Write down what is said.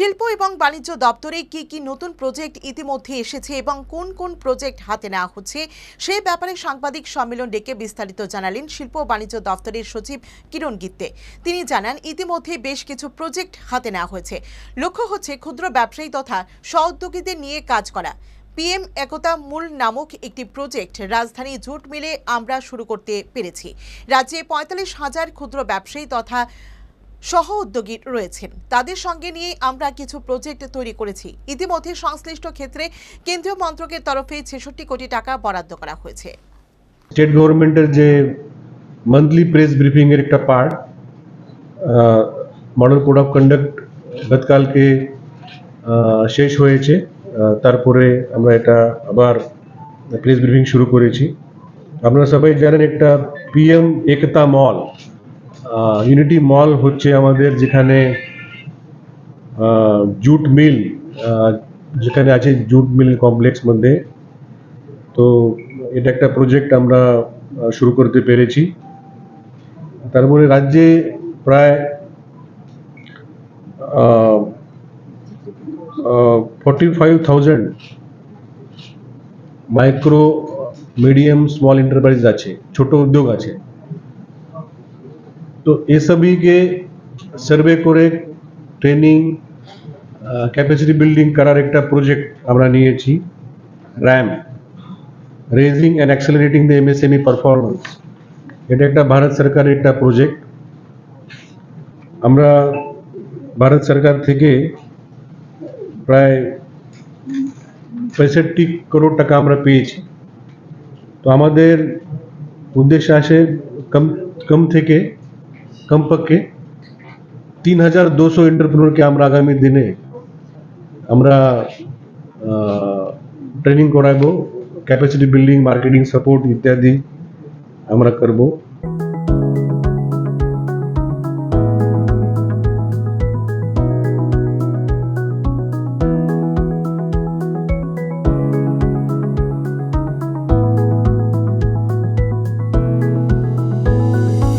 শিল্প এবং বাণিজ্য দপ্তরে কি কি নতুন প্রজেক্ট ইতিমধ্যে এসেছে এবং কোন কোন প্রজেক্ট হাতে নেওয়া হচ্ছে, সে ব্যাপারে সাংবাদিক সম্মেলন ডেকে বিস্তারিত জানালেন শিল্প ও বাণিজ্য দপ্তরের সচিব কিরণ গিত্তে। তিনি জানান, ইতিমধ্যে বেশ কিছু প্রজেক্ট হাতে নেওয়া হয়েছে। লক্ষ্য হচ্ছে ক্ষুদ্র ব্যবসায়ী তথা স্ব-উদ্যোগীদের নিয়ে কাজ করা। পিএম একতা মূল নামক একটি প্রজেক্ট রাজধানী জুট মিলে আমরা শুরু করতে পেরেছি। রাজ্যে পঁয়তাল্লিশ হাজার ক্ষুদ্র ব্যবসায়ী তথা সহ উদ্যোগী রয়েছেন। তাদের সঙ্গে নিয়ে আমরা কিছু প্রজেক্ট তৈরি করেছি। ইতিমধ্যে সংশ্লিষ্ট ক্ষেত্রে কেন্দ্রীয় মন্ত্রকের তরফে ছেষট্টি কোটি টাকা বরাদ্দ করা হয়েছে। স্টেট গভর্নমেন্টের যে মান্থলি প্রেস ব্রিফিং এর একটা part model code of conduct গতকালকে শেষ হয়েছে। তারপরে আমরা এটা আবার প্রেস ব্রিফিং শুরু করেছি। আপনারা সবাই জানেন একটা পিএম একতা মল ইউনিটি মল হচ্ছে আমাদের যেখানে জুট মিল যেখানে আছে জুট মিল কমপ্লেক্স মধ্যে। তো এটা একটা প্রজেক্ট আমরা শুরু করতে পেরেছি। তারপরে রাজ্যে প্রায় forty five thousand micro medium small enterprise আছে, ছোট উদ্যোগ আছে। তো এ সবইকে সার্ভে করে ট্রেনিং ক্যাপাসিটি বিল্ডিং করার একটা প্রজেক্ট আমরা নিয়েছি RAMP raising and accelerating the MSME performance এটা একটা ভারত সরকারের একটা প্রজেক্ট আমরা ভারত সরকার থেকে প্রায় পঁয়ষট্টি করোড় টাকা আমরা পেয়েছি। তো আমাদের উদ্দেশ্য আছে কম কম থেকে কমপক্ষে তিন হাজার দুশো এন্টারপ্রেনারকে আমরা আগামী দিনে আমরা ট্রেনিং করাবো ক্যাপাসিটি বিল্ডিং মার্কেটিং সাপোর্ট ইত্যাদি আমরা করব।